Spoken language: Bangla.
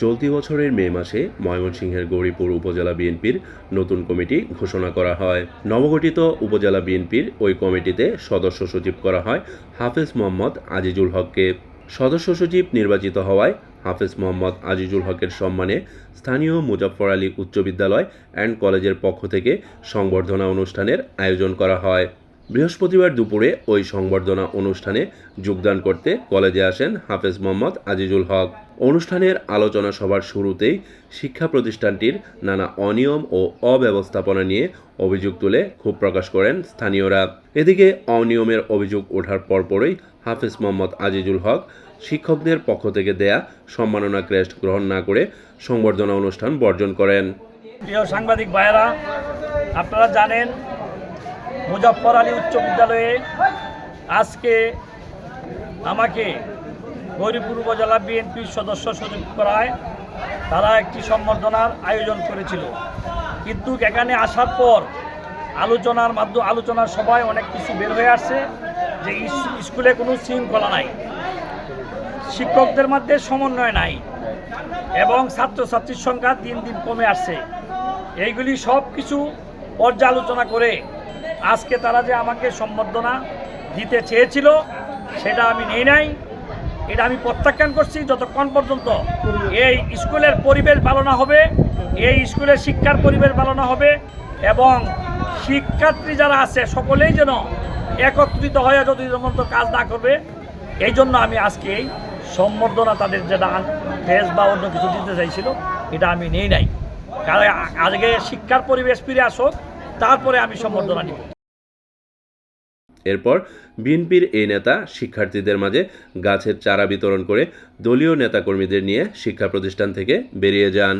চলতি বছরের মে মাসে ময়মনসিংহের গৌরীপুর উপজেলা বিএনপির নতুন কমিটি ঘোষণা করা হয়। নবগঠিত উপজেলা বিএনপির ওই কমিটিতে সদস্য সচিব করা হয় হাফেজ মোহাম্মদ আজিজুল হককে। সদস্য সচিব নির্বাচিত হওয়ায় হাফেজ মোহাম্মদ আজিজুল হকের সম্মানে স্থানীয় মুজাফফর আলী উচ্চ বিদ্যালয় অ্যান্ড কলেজের পক্ষ থেকে সংবর্ধনা অনুষ্ঠানের আয়োজন করা হয়। বৃহস্পতিবার দুপুরে ওই সংবর্ধনা অনুষ্ঠানে যোগদান করতে কলেজে আসেন হাফেজ মোহাম্মদ আজিজুল হক। অনুষ্ঠানের আলোচনা সভার শুরুতেই শিক্ষা প্রতিষ্ঠানটির নানা অনিয়ম ও অব্যবস্থাপনা নিয়ে অভিযোগ তুলে ক্ষোভ প্রকাশ করেন স্থানীয়রা। এদিকে অনিয়মের অভিযোগ ওঠার পরপরই হাফিজ মোহাম্মদ আজিজুল হক শিক্ষকদের পক্ষ থেকে দেয়া সম্মাননা ক্রেস্ট গ্রহণ না করে সংবর্ধনা অনুষ্ঠান বর্জন করেন। প্রিয় সাংবাদিক ভাইয়েরা, আপনারা জানেন মুজফ্ফর আলী উচ্চ বিদ্যালয়ে আজকে আমাকে গৌরীপুর উপজেলা বিএনপির সদস্য সচিব করায় তারা একটি সম্বর্ধনার আয়োজন করেছিল। কিন্তু এখানে আসার পর আলোচনার মাধ্যমে আলোচনার সভায় অনেক কিছু বের হয়ে আসছে যে স্কুলে কোনো শৃঙ্খলা নাই। শিক্ষকদের মধ্যে সমন্বয় নাই এবং ছাত্রছাত্রীর সংখ্যা দিন দিন কমে আসছে। এইগুলি সব কিছু পর্যালোচনা করে আজকে তারা যে আমাকে সম্বর্ধনা দিতে চেয়েছিল, সেটা আমি নেই নাই। এটা আমি প্রত্যাখ্যান করছি যতক্ষণ পর্যন্ত এই স্কুলের পরিবেশ ভালো না হবে, এই স্কুলের শিক্ষার পরিবেশ ভালো না হবে এবং শিক্ষার্থী যারা আছে সকলেই যেন একত্রিত হয়ে যদি মতো কাজ না করবে, এই জন্য আমি আজকে এই সম্বর্ধনা তাদের যেটা ফেস বা অন্য কিছু দিতে চাইছিল, এটা আমি নেই নাই। কারণ আজকে শিক্ষার পরিবেশ ফিরে আসুক, তারপরে আমি সম্বর্ধনা নিব। এরপর বিএনপির এই নেতা শিক্ষার্থীদের মাঝে গাছের চারা বিতরণ করে দলীয় নেতাকর্মীদের নিয়ে শিক্ষা প্রতিষ্ঠান থেকে বেরিয়ে যান।